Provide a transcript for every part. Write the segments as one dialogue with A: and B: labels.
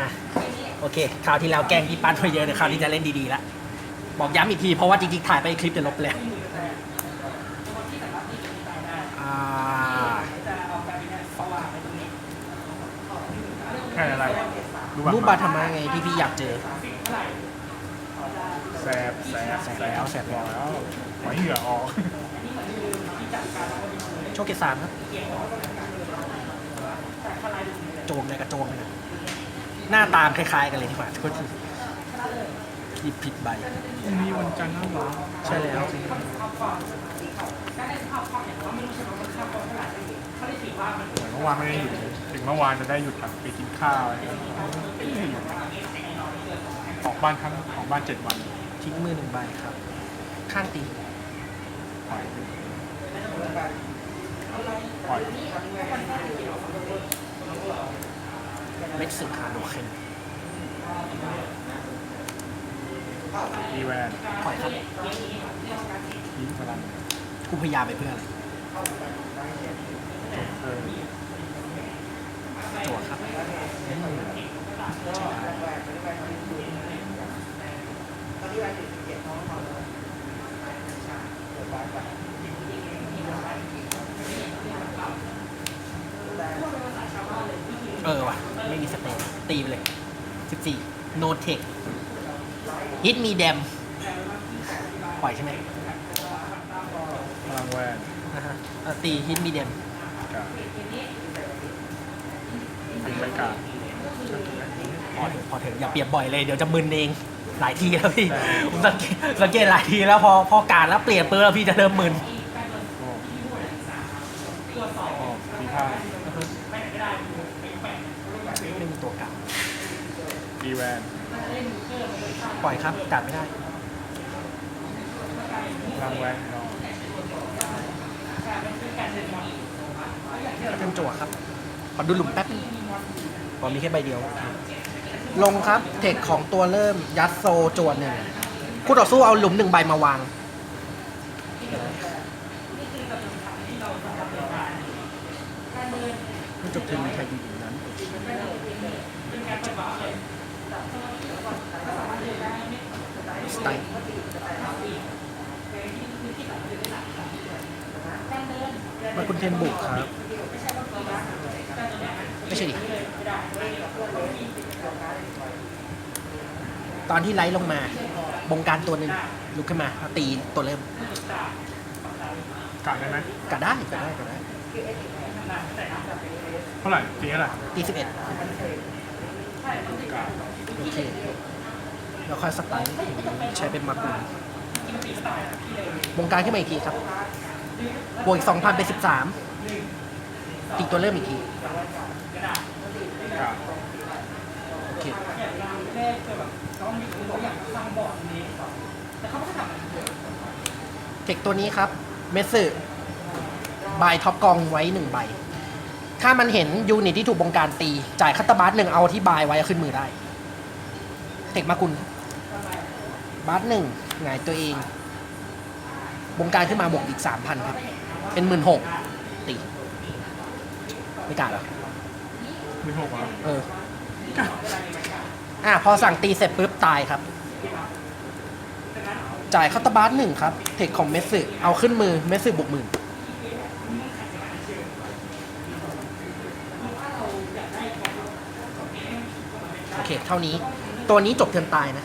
A: มา โอเคคราวที่แล้วแกล้งพี่ปั้นไปเยอะเดี๋ยวคราวนี้จะเล่นดีๆแล้วบอกย้ำอีกทีเพราะว่าจริงๆถ่ายไปคลิปจะลบแล้วอ่า
B: แค่อะไร
A: รูปบาธรรมะไงที่พี่อยากเจอ
B: แสบแสบ
A: แสบแล้วแสบแล้ว
B: แล้วหอยเหงื่อออก
A: โชคเกตสามครับ โจมเลยกับโจมเลยนะ หน้าตามคล้ายๆกันเลยดีกว่าโทษทีหยิบผิดใบ
B: พรุ่งนี้วันจันทร์นะหรอ
A: ใช่แล้ว
B: เหมือนเมื่อวานไม่ได้หยุดเลยถึงเมื่อวานจะได้หยุดแบบไปกินข้าวอะไรอย่างเงี้ยไม่ได้หยุดออกบ้านครั้งออกบ้านเจ็ดวัน
A: ทิ้งมือหนึ่งใบครับ ข้างตี
B: ปล่อยปล่อย
A: เม็ดสึกขาโดเคน
B: อีแวน
A: ปล่อยครับ
B: ทีพลัง
A: กูพยายามไปเพื่ออะไร
B: เออ
A: จั่วครับเออว่ะ ไม่มีสเตนตีไปเลย14โนเทคฮิตมีแดมปล่อยใช่ไหม
B: พลังแวน
A: นะฮะเอ่อตีฮิตมีแดม
B: กาเป็นบรรยากาศ
A: พอเถอะพอเถอะอย่าเปรียบบ่อยเลยเดี๋ยวจะมึนเอง หลายทีแล้วพี่ผมสังเกตสังเกตหลายทีแล้วพอพอการแล้วเปลี่ยนปืนแล้วพี่จะเริ่มมึน
B: โอ้โอ้ทีท่า
A: ไม่มีตัวกลับ
B: อี แวน
A: ปล่อยครับกัดไม่ได้
B: พลังแวนนอน
A: ก็เป็นจั่วครับขอดูหลุมแป๊บนึงพอมีแค่ใบเดียว ลงครับ เทคของตัวเริ่มยัดโซจวนหนึ่งคู่ต่อสู้เอาหลุมหนึ่งใบมาวางไม่จบเทอมมีใครอยู่นั้น สไตล์มาคุณเทนบุกครับ ไม่ใช่ดิ ตอนที่ไลท์ลงมา บงการตัวหนึ่งลุกขึ้นมาแล้วตีตัวเริ่ม
B: กาดได้ไหม
A: กัดได้กัดได้กัดได้
B: เท่าไหร่ตีเท่าไหร่
A: ตีสิบเอ็ด
B: กาด
A: โอเค แล้วค่อยสไตล์ใช้เป็นมากุลวงการขึ้นมาอีกทีครับบวกอีกสองพันเป็นสิบสามตีตัวเริ่มอีกที
B: กาด
A: โอเคเทคตัวนี้ครับ เมสสึบายท็อปกองไว้หนึ่งใบ ถ้ามันเห็นยูนิตที่ถูกบงการตี จ่ายคัตเตอร์บัสหนึ่งเอาที่บายไว้เอาขึ้นมือได้ เทคมากุลบัสหนึ่งหงายตัวเองบงการขึ้นมาบวกอีกสามพันครับ เป็นหมื่นหกตีไม่กล้าเหรอ
B: มือหกเหรอ
A: เอออะพอสั่งตีเสร็จปุ๊บตายครับ จ่ายคัตเตอร์บัสหนึ่งครับ เทคของเมสสึเอาขึ้นมือเมสสึบวกหมื่นโอเค เท่านี้ ตัวนี้จบเทิร์นตายนะ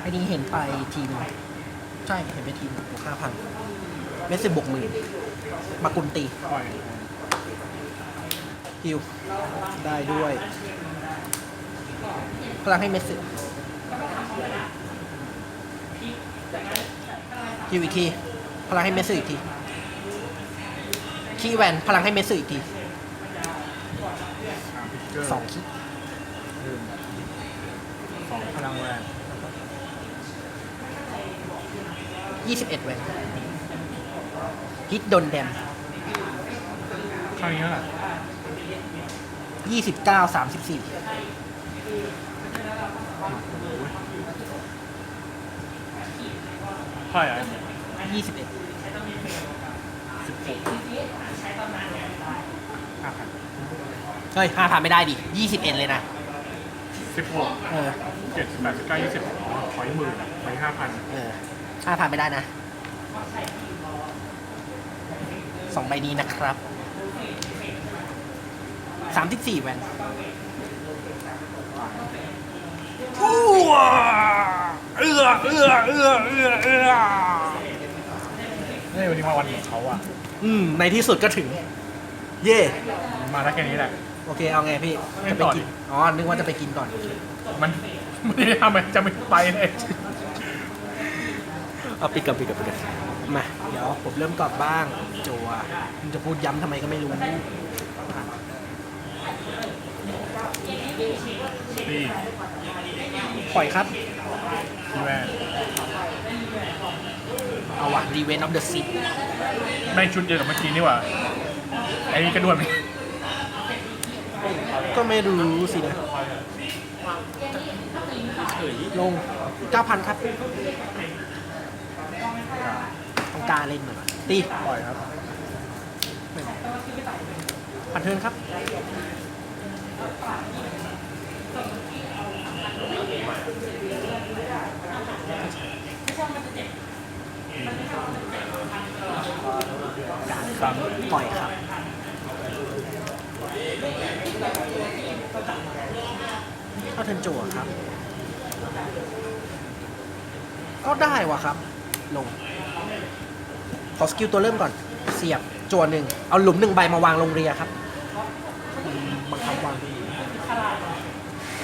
A: ไอ้นี้เห็นไปทีมงใช่เห็นไปทีมบวกห้าพันเมสสึบวกหมื่นมากุลตี
B: ปล่อย
A: ฮิวได้ด้วย พลังให้เมสซี่ฮิวอีกที พลังให้เมสซี่อีกที คีย์แวน พลังให้เมสซี่อีกที
B: สามพิกเกอร์
A: สองคี
B: หนึ่งสองพลังแวน
A: ยี่สิบเอ็ดแวนฮิตโดนแดม
B: ข้างนี้เท่าไหร่
A: ยี่สิบเก้าสามสิบสี่
B: เท่าไหร่อะ
A: ยี่สิบเอ็ด
B: สิบหกอ ห้าพัน
A: เฮ้ยห้าพันไม่ได้ดิยี่สิบเอ็ดเลยนะ
B: สิบหก
A: เออ
B: เจ็ดสิบแปดสิบเก้ายี่สิบอ๋อขออีกหมื่นอะขออีกห้าพัน
A: เออห้าพันไม่ได้นะสองใบนี้นะครับสามสิบสี่แวนอู้วเอื้อเอื้อเอื้อเอื้อเอื้อ
B: นี่วันนี้มาวันของเขาอะ
A: อืม ในที่สุดก็ถึง เย่
B: มาได้แค่นี้แหละ
A: โอเคเอาไงพี่
B: ไม่
A: จะไป
B: ต่อ
A: กิน
B: ดิ
A: อ๋อนึกว่าจะไปกินก่อน
B: มันไม่ได้ทำมันจะไม่ไปเลย
A: เอาปิดกับปิดกับปิดกับมาเดี๋ยวผมเริ่มก่อนบ้างจัวมึงจะพูดย้ำทำไมก็ไม่รู้
B: นี่
A: ปล่อยครับ
B: พี่แวน
A: เอาวะรีเวนออฟเดอะซิ
B: ไม่ชุดเดียวกับเมื่อกี้นี่หว่า ไอ้กระดวนไหม
A: ก็ไม่รู้สินะ ลง 9,000 ครับต้องการเล่นหน่อยตี
B: ปล่อยครับ
A: พันเทินคร์น ครับปล่อยครับเข้าเทนจั่วครับ ก็ได้วะครับ ลง ขอสกิลตัวเริ่มก่อน เสียบจั่วหนึ่ง เอาหลุมหนึ่งใบมาวางลงเรียครับบังคับวาง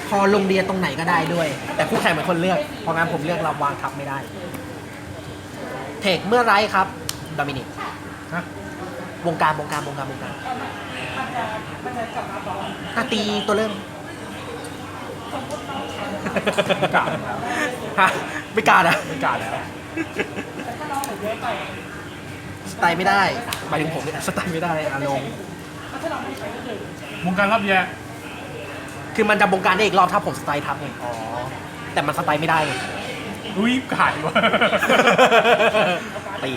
A: พอลงเรียนตรงไหนก็ได้ด้วย แต่คู่แข่งเป็นคนเลือก เพราะงั้นผมเลือกเราวางทับไม่ได้ เทคเมื่อไรครับดอมินิก
B: ฮะ
A: วงการวงการวงการวงการอะตีตัวเริ่ม
B: ไม่กล้าแล้ว
A: ฮะไม่กล้านะ
B: ไม่กล้าแล้ว
A: สไตล์ไม่ได้หมายถึงผมเนี่ยสไตล์ไม่ได้อารมณ์
B: วงการรับแย่
A: คือมันจะวงการได้อีกรอบถ้าผมสไตล์ทับไง
B: อ๋อ
A: แต่มันสไตล์ไม่ได้ ไง
B: อุ้ยขาดวะ
A: ตี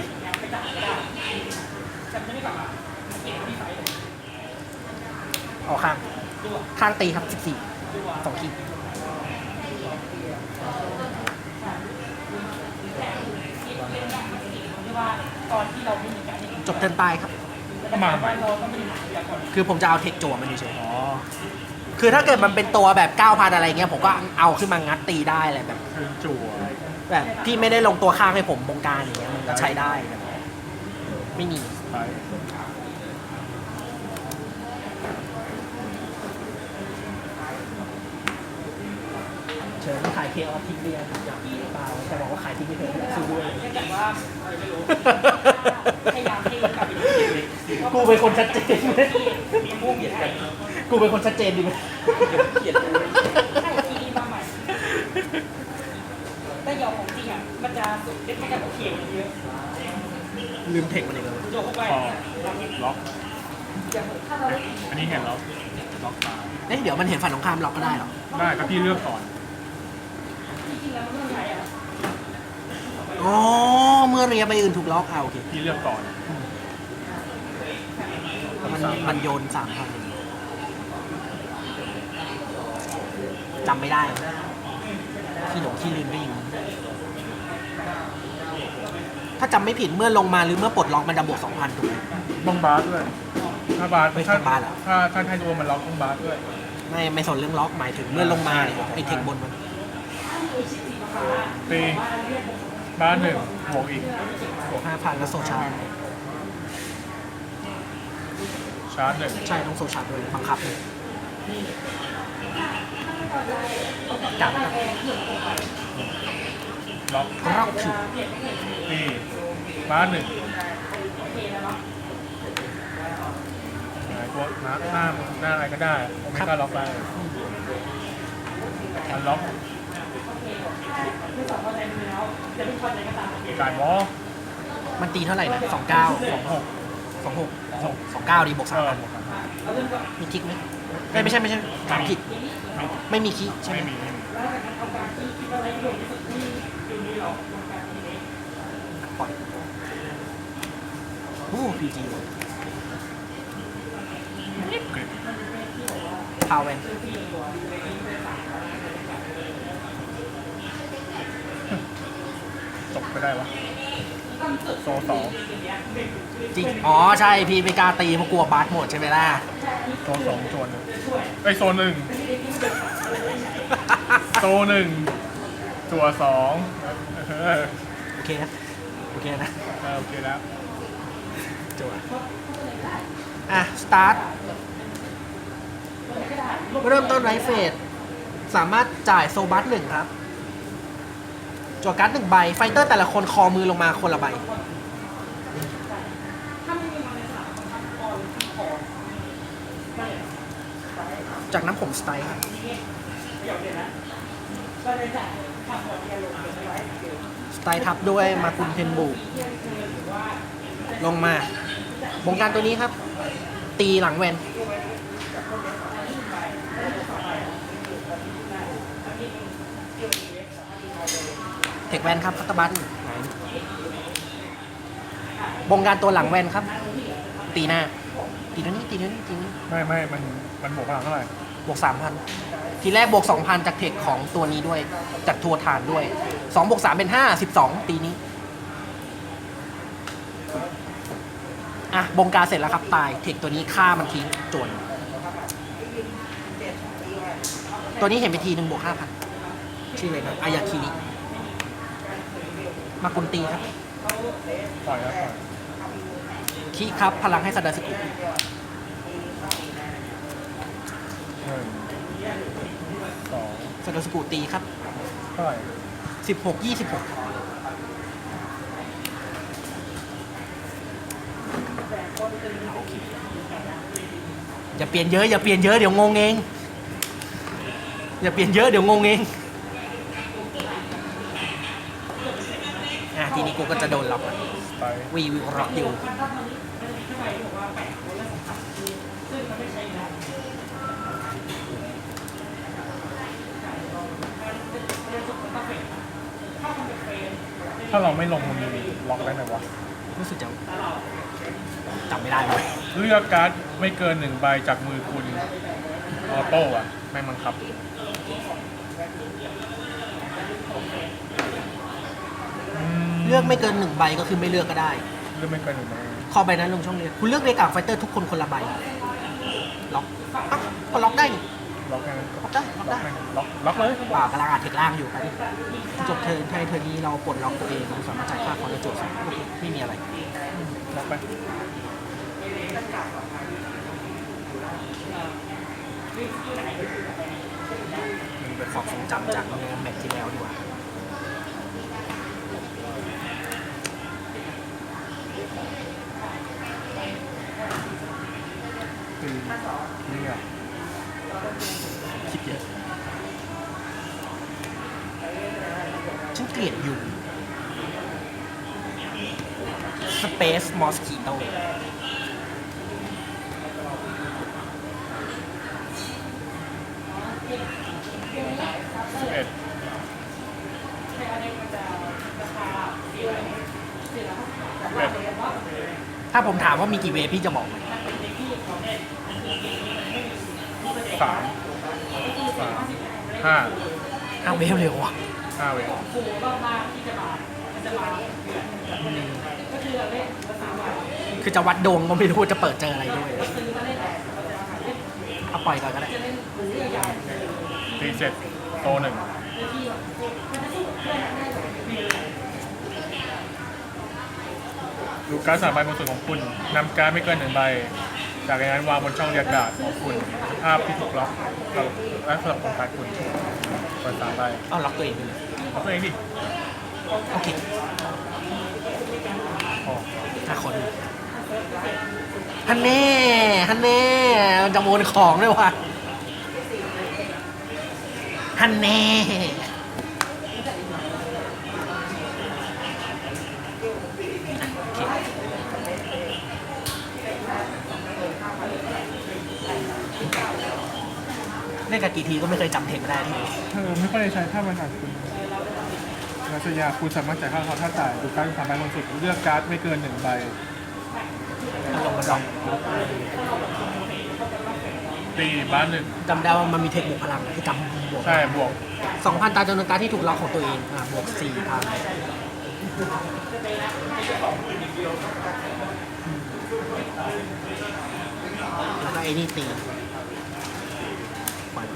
A: ออกข้าง ข้างตีครับ14สองขีดจบเทิร์นตายครับ
B: ก็มาใหม่
A: คือผมจะเอาเทคจั่วมันเฉย
B: อ๋อ
A: ๆ คือถ้าเกิดมันเป็นตัวแบบ 9,000 อะไรเงี้ยผมก็เอาขึ้นมางัดตีได้อะไรแบบ
B: คือจั่ว
A: แบบที่ไม่ได้ลงตัวข้างให้ผมบงการอย่างเงี้ยมันก็ใช้ได้แบบไม่มี
B: ไป
A: เชิญขายเคออฟทิ้งเรียนอยากมีหรือเปล่าแต่บอกว่าขายทิ้งไม่เคยซื้อด้วย
C: พยายามให้กลับไป
A: กูเป็นคนชัดเจนไหม กูเป็นคนชัดเจนดีไหม
C: ใช่ทีนี้มาใหม่แต่ยอมของจริงอะ มันจะสุดได้แค่กับโอเคมันเยอะ
A: ลืมเทคมันเองเลย
C: โยกเข้าไป
B: พอล็อกอันนี้เห็นล็อกล็อกตาย
A: เอ๊ะเดี๋ยวมันเห็นฝันของข้ามล็อกก็ได้เหรอ
B: ได้ก็พี่เลือกก่อน
C: จริงๆแล้วเมื่อไหร่อะ
A: อ๋อเมื่อเรียไปอื่นถูกล็อกอะโอเค
B: พี่เลือกก่อน
A: มันมันโยนสามพัน จำไม่ได้ที่หลงที่ลืมก็อย่างนี้ถ้าจำไม่ผิดเมื่อลงมาหรือเมื่อปลดล็อกมันจะบวกสองพันถูกไหม
B: ต้องบาสด้วยถ้าบาส
A: ไม่
B: ถ้า
A: ต้องบาสเหรอ
B: ถ้าถ้าให้ตัวมันล็อกต้องบาสด้วย
A: ไม่ไม่สนเรื่องล็อกหมายถึงเมื่อลงมาเนี่ยไอเทคบนมัน
B: ตีบาสหนึ่งบวกอีก
A: บวกห้าพันแล้วโซชาร์จ
B: ชาร์จหนึ่ง
A: ใช่ต้องโซชาร์จด้วยบังคับเลย จับ
B: ล็อก
A: รอบคือ
B: ตีบาสหนึ่งไหนตัวหน้าหน้าหน้าอะไรก็ได้โอเมก้าล็อกได้อันล็อกการวอล
A: มันตีเท่าไหร่นะสองเก้า
B: สองหก
A: สองหกสองเก้าดีบวก
B: เอ
A: สาม
B: อ
A: พัน
B: บวกสามพัน
A: มีทิกไหม ไม่ไม่ใช่ไม่ใช่ถามผิด ไม่มีคิใช่ไหม
B: ไม่มีไม่มี
A: ปล่อยโอ้พีจีพาวเวน
B: จบไปได้วะโซสอง
A: จริง อ๋อ ใช่ พี่ไม่กล้าตีเพราะกลัวบาสหมดใช่ไหมล่ะ
B: โซสองโซนหนึ่งไอยโซนหนึ่งโซหนึ่งตัวสองเออ
A: โอเคนะโอเคนะ
B: เออโอเคแล้ว
A: จัวอะ สตาร์ทเริ่มต้นไรเฟสสามารถจ่ายโซบัสหนึ่งครับจั่วการ์ดหนึ่งใบ ไฟเตอร์แต่ละคนคอมือลงมาคนละใบ จากนั้นผมสไตล์ครับสไตล์ทับด้วยมาคุนเทนบุลงมาบงการตัวนี้ครับ ตีหลังแวนเทคแวนครับคัตบัตบงการตัวหลังแวนครับ ตีหน้า ตีตัวนี้ตีตัวนี้ตีนี้
B: ไม่ไม่มัน มันบวกพลังเท่าไหร่
A: บวกสามพันทีแรกบวกสองพันจากเทคของตัวนี้ด้วย จากทัวร์ฐานด้วยสองบวกสามเป็นห้าสิบสองตีนี้ อะ บงการเสร็จแล้วครับ ตายเทคตัวนี้ฆ่ามันทิ้งจวนตัวนี้เห็นไปทีหนึ่งบวกห้าพันชื่อเลยนะอายาคิริมากุนตีครับ
B: ปล่อยแล้วปล่อย
A: คีครับ พลังให้ซาดาสกุ
B: หนึ่งสอง
A: ซาดาสกุตีครับ
B: เท่าไหร่
A: สิบหกยี่สิบหกอย่าเปลี่ยนเยอะอย่าเปลี่ยนเยอะเดี๋ยวงงเอง อย่าเปลี่ยนเยอะเดี๋ยวงงเองอะทีนี้กูก็จะโดนล็อกละ
B: ไป
A: วีวิวล็อกอยู่
B: ถ้าเราไม่ลงมันมีล็อกได้ไหมวะ
A: รู้สึกจะจำไม่ได้เลย
B: เลือกการ์ดไม่เกินหนึ่งใบจากมือคุณออโต้อะไม่บังคับ
A: เลือกไม่เกินหนึ่งใบก็คือไม่เลือกก็ได้
B: เลือกไม่เกินหนึ่งใบ
A: ข้อใบนั้นลงช่องเรียนคุณเลือกเรียกกับไฟเตอร์ทุกคนคนละใบล็อกอะก็ล็อกได้นี่
B: ล็อกแค่นั้น
A: ล็อกได้ล็อก
B: ล็อ
A: ได้
B: กแค่นั้นล็อกล็อกเลย
A: ป่ากำลังอ่านเทคล่างอยู่ไปจบเทิร์นถ้าเทิร์นนี้เราปลดล็อกตัวเองเราสามารถจ่ายค่าคอนได้โจทย์โอเคไม่มีอะไร
B: ล็อกไป
A: มันเป็นความทรงจำจากแมตช์ที่แล้วดีกว่า
B: ตีนี่อะ
A: คิดเยอะฉันเกลียดอยู่ Space Mosquito
B: สิบเอ็ด
A: ถ้าผมถามว่ามีกี่เวฟพี่จะบอกไหม
B: สามสามห้า
A: ห้าเวฟเลยว่ะ
B: ห้าเวท
A: คือจะวัดดวงก็ไม่รู้ว่าจะเปิดเจออะไรด้วยเอาปล่อยก่อนก็ได้
B: ตีเสร็จโตหนึ่งดูการดสามใบบนสุดของคุณนำการดไม่เกินหนึ่งใบ จากนั้นวางบนช่องเรียกการ์ดของคุณภาพที่ถูกล็อกและสลับของการดคุณเปิดสามใบ
A: เอาล็อกตัวเองไปเลย
B: เอาตัวเองดิ
A: โอเค
B: พอ
A: ห้าคนฮันแน่ฮันแน่จะโมนของด้วยว่ะฮันแน่โอเคเล่น กันกี่ทีก็ไม่เคยจำเทคไม่ได้ที
B: เออไม่ค่อยได้ใช้ถ้ามันอ่านคุณรัชยาคุณสามารถจ่ายค่าเขาถ้าจ่ายดูการดสามใบบนสุดเลือกการ์ดไม่เกินหนึ่งใบ
A: ลงมาดอง
B: ตีบ้านหนึ่ง
A: จำได้ว่ามันมีเทคบวกพลังที่จำบวก
B: ใช่บวก
A: สองพันตามจำนวนการดที่ถูกล็อกของตัวเองอ่าบวกสี่พันแล้วก็ไอ้นี่ตี ปล่อย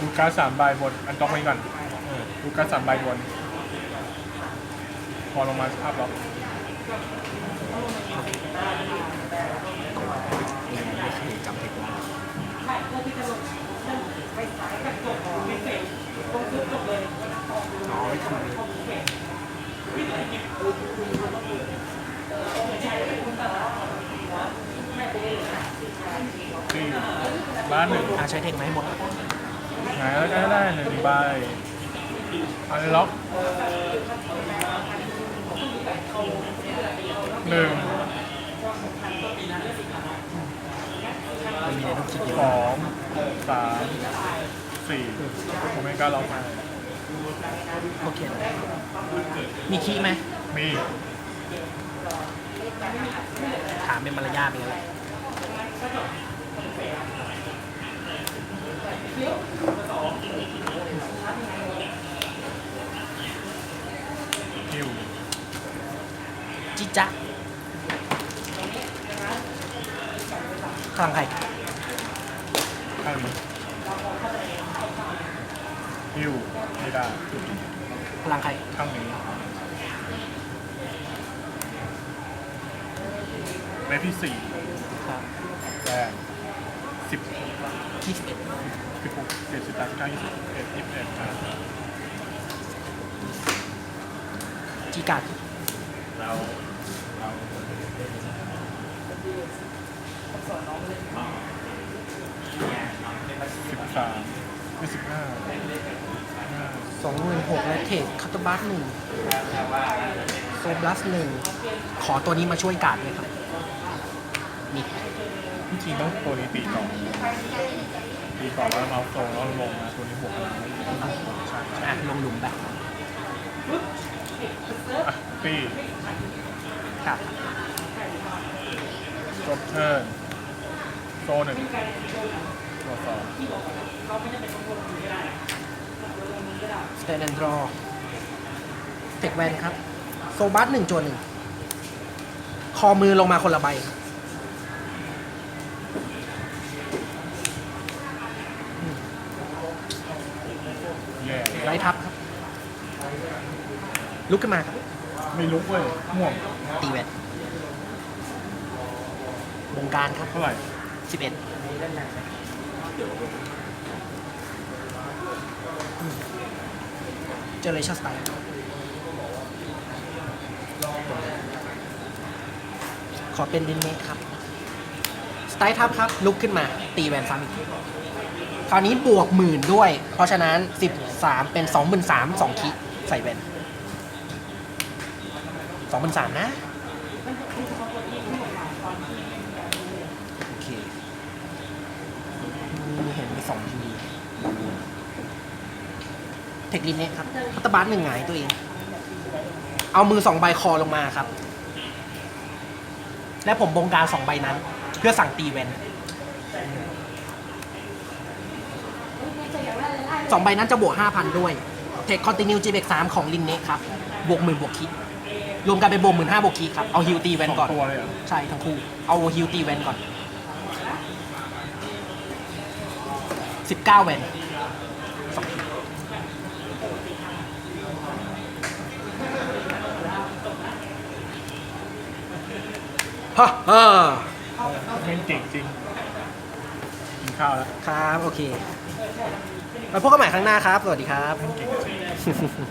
B: ดูการดสามใบบนอันต้องไว้ก่อนดูการดสามใบบน พอลงมาภาพล็อก
A: นี่ไม่เคยจำเทคบวก
C: ใช่เพื่อที่จะลงไปสายกับจบไม่เสร็จลงคือจบเลย
A: อ๋อไม่ถูก
B: ตีบ้านหนึ่ง
A: อ่าใช้เทคไหมาให้หมด
B: หงายแล้วก็ได้หนึ่งใบอันล็อกหนึ่ง
A: มันมีอะไรต้องคิดเย
B: ส
A: อะ
B: องสามสี่ผมไม่กล้าล็อกมา
A: โอเค มีคีย์ไหม
B: มี
A: ถามเป็นมารยาทไปเลย
B: ฮิว
A: จิจ๊ะข้างใคร
B: ข้างนี้ฮิวไม่ได้
A: พลังใคร
B: ข้างนี้เวฟที่สี่
A: ครับ
B: แรกสิบ
A: ยี่สิบเอ็ด
B: สิบหกเจ็ดสิบแปดสิบเก้ายี่สิบเอ็ดยี่สิบเอ็ดนะ
A: จีการ์ด
B: เราเราสิบสามยี่สิบห้าห้า
A: สองหมื่นหกและเทคคัตเตอร์บัสหนึ่งโซบลัสหนึ่งขอตัวนี้มาช่วยการ์ดเลยครับนี่
B: จริงต้องตัวนี้ตีก่อนตีก่อนแล้วเอาโซนแล้วลงมาตัวนี้บวกพลังใช่ใช่
A: อะลงหลุมแบบ
B: อะตี
A: ครับ
B: จบเทิร์นโซหนึ่งตัวสอง
A: สเตนแอนดรอเทคแวนครับ โซบัสหนึ่งจวนหนึ่ง คอมือลงมาคนละใบครับ
B: แย่
A: ไร้ทับครับ ลุกขึ้นมาครับ
B: ไม่ลุกเว้ยง่วง
A: ตีแวนวงการครับ
B: เท่าไหร่
A: สิบเอ็ดเจอเลยชัสไตล์ขอเป็นดินเมคครับ สไตล์ทับครับ ลุกขึ้นมา ตีแวนซ้ำอีกคราวนี้บวกหมื่นด้วย เพราะฉะนั้น 13 เป็น 23 2คิใส่แวน 23,000นะ โอเคมีเห็นไปสองทีเทคลินเนะครับพัตตาบาสหนึ่งหงายตัวเอง เอามือสองใบคอลงมาครับ และผมบงการสองใบนั้น เพื่อสั่งตีแวนสองใบนั้นจะบวกห้าพันด้วย เทคคอนติเนียลจีเบกสามของลินเนะครับ บวกหมื่นบวกคิด รวมกันเป็นบวกหมื่นห้าบวกคิดครับ เอาฮิวตีแวนก่อน
B: สงตัวเลยเหรอ
A: ใช่ทั้งคู่ เอาฮิวตีแวนก่อน สิบเก้าแวนสองทีฮะเออ
B: ไม่เก่งจริงกินข้าวแล้ว
A: ครับ โอเคไปพบกันใหม่ครั้งหน้าครับ สวัสดีครับ
B: เก่งจริง